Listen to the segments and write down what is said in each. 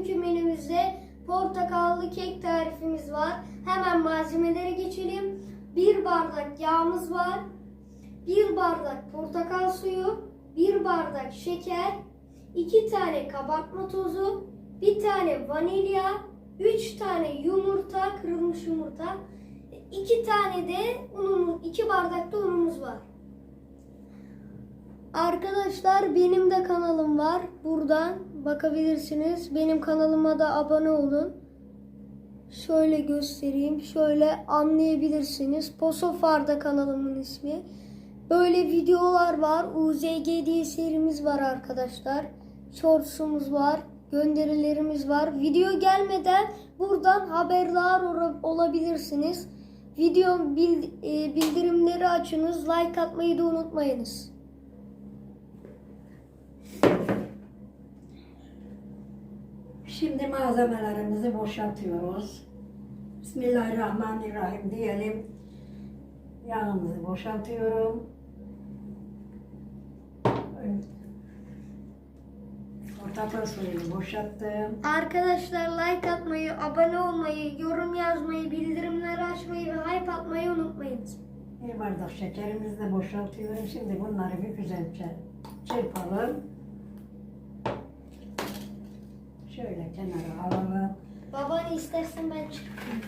bugünkü menümüzde portakallı kek tarifimiz var. Hemen malzemelere geçelim. Bir bardak yağımız var. Bir bardak portakal suyu, bir bardak şeker, iki tane kabartma tozu, bir tane vanilya, üç tane yumurta, kırılmış yumurta, iki tane de unumuz, iki bardak da unumuz var. Arkadaşlar benim de kanalım var. Buradan bakabilirsiniz. Benim kanalıma da abone olun. Şöyle göstereyim. Şöyle anlayabilirsiniz. Posofar'da kanalımın ismi. Böyle videolar var. UZG diye serimiz var arkadaşlar. Shorts'umuz var. Gönderilerimiz var. Video gelmeden buradan haberdar ol- olabilirsiniz. Video e, bildirimleri açınız. Like atmayı da unutmayınız. Şimdi malzemelerimizi boşaltıyoruz. Bismillahirrahmanirrahim diyelim. Yağımızı boşaltıyorum. Portakal suyunu boşalttım. Arkadaşlar like atmayı, abone olmayı, yorum yazmayı, bildirimleri açmayı ve hype atmayı unutmayınız. Bir bardak şekerimizi de boşaltıyorum. Şimdi bunları bir güzelce çırpalım. Şöyle kenara alalım. Baban istersen ben çıkayım.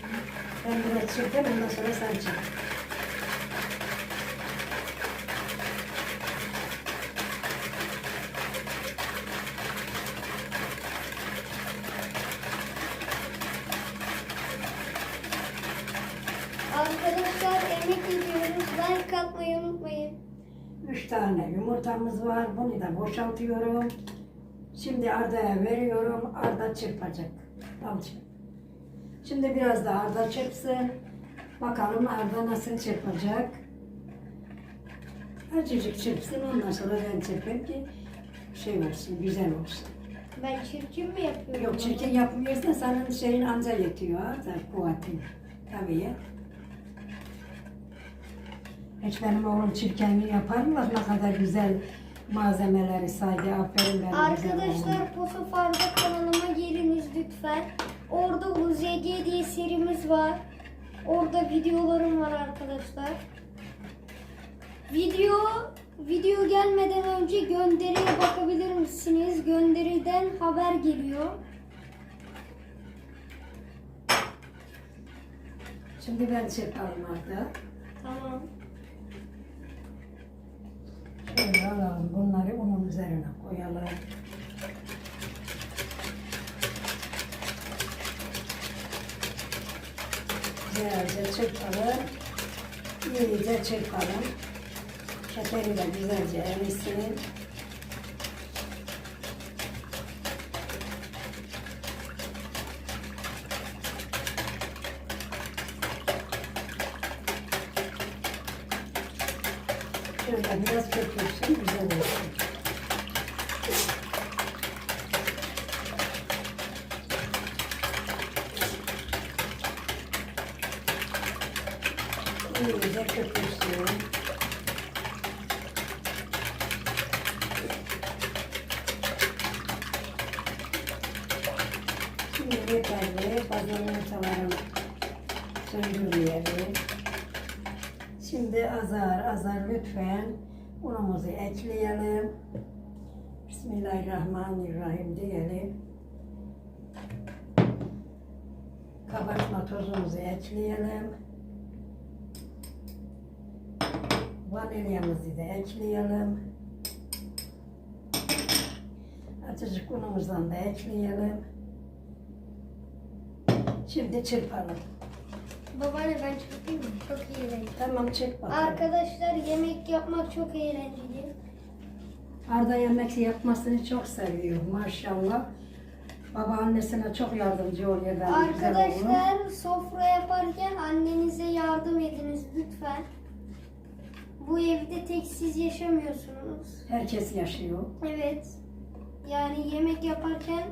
Ben biraz çırpayım ondan sonra sen çırp. Arkadaşlar emek ediyoruz. Like atmayı unutmayın. Üç tane yumurtamız var. Bunu da boşaltıyorum. Şimdi Arda'ya veriyorum. Arda çırpacak. Al çırp. Şimdi biraz da Arda çırpsın. Bakalım Arda nasıl çırpacak. Azıcık çırpsın. Ondan sonra ben çırpayım ki şey olsun, güzel olsun. Ben çirkin mi yapıyorum? Yok çirkin yapmıyorsan senin şeyin anca yetiyor. Sen kuvvetin. Tabii ya. Hiç benim oğlum çirkenliği yapar mı? Ne kadar güzel malzemeleri saydı. Aferin benim. Arkadaşlar Posofar'da kanalıma geliniz lütfen. Orada UZG diye serimiz var. Orada videolarım var arkadaşlar. Video video gelmeden önce gönderiye bakabilir misiniz? Gönderiden haber geliyor. Şimdi ben çırpalım Arda. Tamam. Şöyle alalım. Bunları unun üzerine koyalım. Güzelce çırpalım. İyice çırpalım. Şekeri de güzelce erisin. Şöyle biraz köpürsün, güzel olsun. İyice köpürsün. Şimdi yeterli. Fazla yumurtalarını söndürmeyelim. Şimdi azar azar lütfen unumuzu ekleyelim. Bismillahirrahmanirrahim diyelim. Kabartma tozumuzu ekleyelim. Vanilyamızı da ekleyelim. Azıcık unumuzdan da ekleyelim. Şimdi çırpalım. Babaanne ben çırpayım mı? Çok eğlenceli. Tamam çırp bakalım. Arkadaşlar yemek yapmak çok eğlenceli. Arda yemek yapmasını çok seviyor maşallah. Babaannesine çok yardımcı oluyor. Arkadaşlar sofra yaparken annenize yardım ediniz lütfen. Bu evde tek siz yaşamıyorsunuz. Herkes yaşıyor. Evet. Yani yemek yaparken,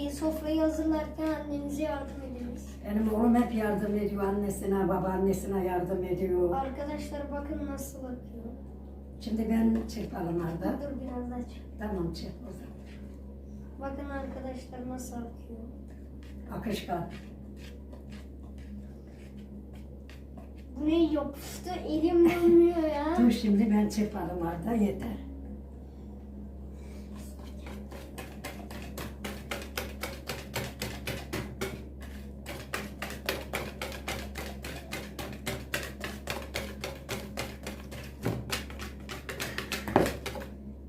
e, sofrayı hazırlarken annenize yardım ediniz. Benim oğlum hep yardım ediyor annesine, babaannesine yardım ediyor. Arkadaşlar bakın nasıl bakıyor. Şimdi ben çırpalım Arda. Dur biraz daha çık. Tamam çırp o zaman. Bakın arkadaşlar nasıl akıyor. Akışkan. Ne yapıştı? Elim dönmüyor ya. Dur şimdi ben çırparım Arda yeter.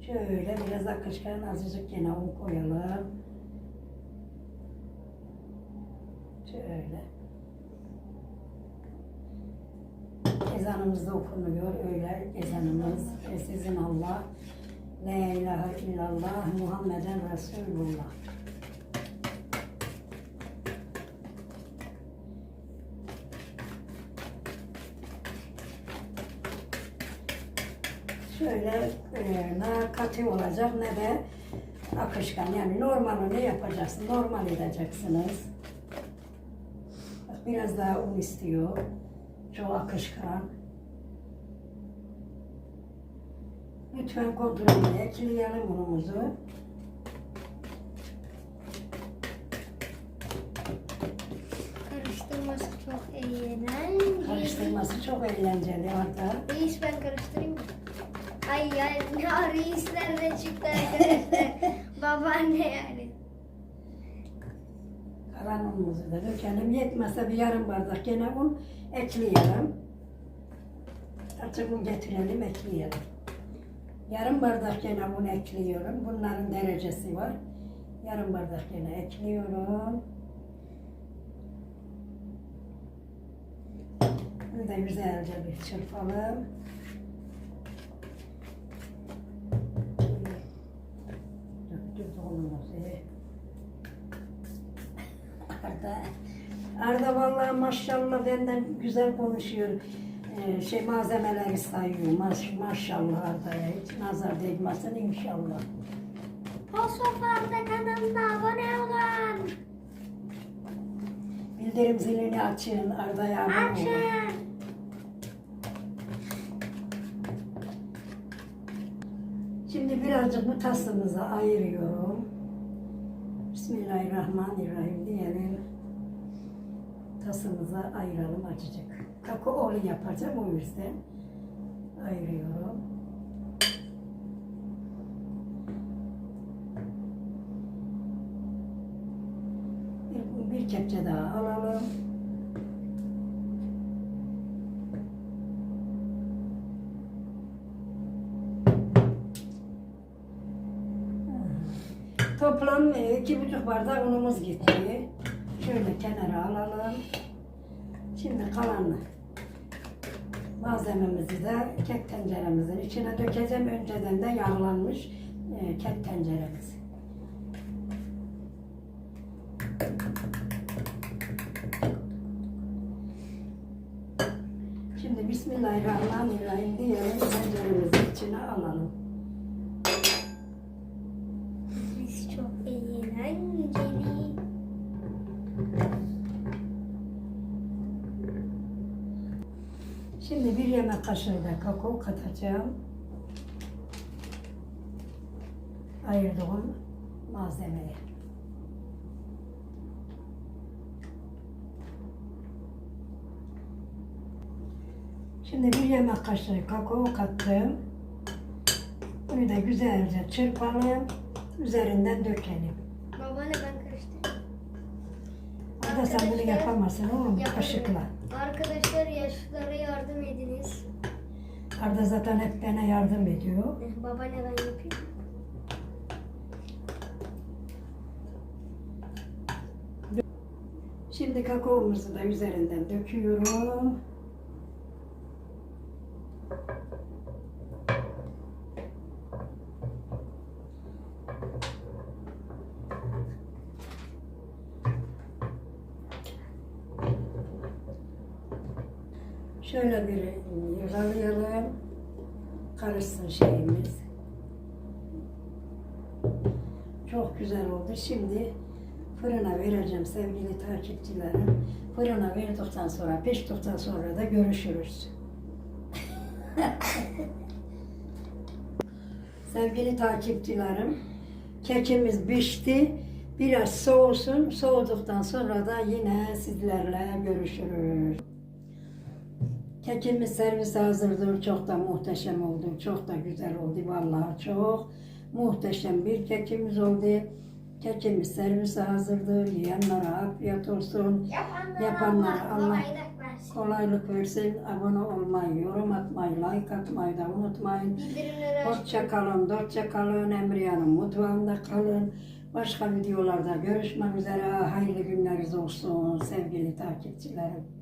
Şöyle biraz akışkan azıcık yine un koyalım. Şöyle. Ezanımız da okunuyor öyle ezanımız. E sizin Allah. La ilahe illallah Muhammeden Resulullah. Şöyle e, ne katı olacak ne de akışkan. Yani normalini yapacaksın. Normal edeceksiniz. Biraz daha un istiyor. Çok akışkan. Lütfen kontrolü ekleyelim unumuzu. Karıştırması çok eğlenceli. Karıştırması çok eğlenceli hatta. Reis ben karıştırayım mı? Ay ya, ya reisler de çıktı arkadaşlar. Babaanne yani. Kalan unumuzu da dökelim. Yetmezse bir yarım bardak gene un ekleyelim. Artık un getirelim ekleyelim. Yarım bardak gene un ekliyorum. Bunların derecesi var. Yarım bardak gene ekliyorum. Bunu da güzelce bir çırpalım. Döktük unumuzu. Arda, Arda vallahi maşallah benden güzel konuşuyor. Ee, şey malzemeleri sayıyor. Maş, maşallah Arda'ya hiç nazar değmesin inşallah. Posoflarda kanalına abone olun. Bildirim zilini açın Arda'ya abone olun. Açın. Şimdi birazcık bu tasımıza ayırıyorum. Bismillahirrahmanirrahim diyelim. Tasımıza ayıralım acıcık. Kakaolu yapacağım o yüzden ayırıyorum. Bir, bir kepçe daha alalım. Toplam e, iki buçuk bardak unumuz gitti. Şöyle kenara alalım. Şimdi kalan malzememizi de kek tenceremizin içine dökeceğim. Önceden de yağlanmış e, kek tenceremiz. Şimdi Bismillahirrahmanirrahim diyelim tenceremizin içine alalım. Şimdi bir yemek kaşığı da kakao katacağım. Ayırdığım malzemeye. Şimdi bir yemek kaşığı kakao kattım. Bunu da güzelce çırpalım. Üzerinden dökelim. Babaanne ben karıştırayım. Arada sen bunu yapamazsın oğlum Yaparım. kaşıkla. Arkadaşlar yaşlılara yardım ediniz. Arda zaten hep bana yardım ediyor. Eh, Babaanne ben yapayım. Şimdi kakaomuzu da üzerinden döküyorum. Şöyle bir yıkalayalım. Karışsın şeyimiz. Çok güzel oldu. Şimdi fırına vereceğim sevgili takipçilerim. Fırına verdikten sonra, piştikten sonra da görüşürüz. sevgili takipçilerim, Kekimiz pişti. Biraz soğusun. Soğuduktan sonra da yine sizlerle görüşürüz. Kekimiz servis hazırdır. Çok da muhteşem oldu. Çok da güzel oldu. Vallahi çok muhteşem bir kekimiz oldu. Kekimiz servis hazırdır. Yiyenlere afiyet olsun. Yapanlara, Yapanlara Allah Allah kolaylık versin. Kolaylık versin. Abone olmayı, yorum atmayı, like atmayı da unutmayın. Hoşça kalın, dostça kalın. Emriyan'ın mutfağında kalın. Başka videolarda görüşmek üzere. Hayırlı günleriniz olsun sevgili takipçilerim.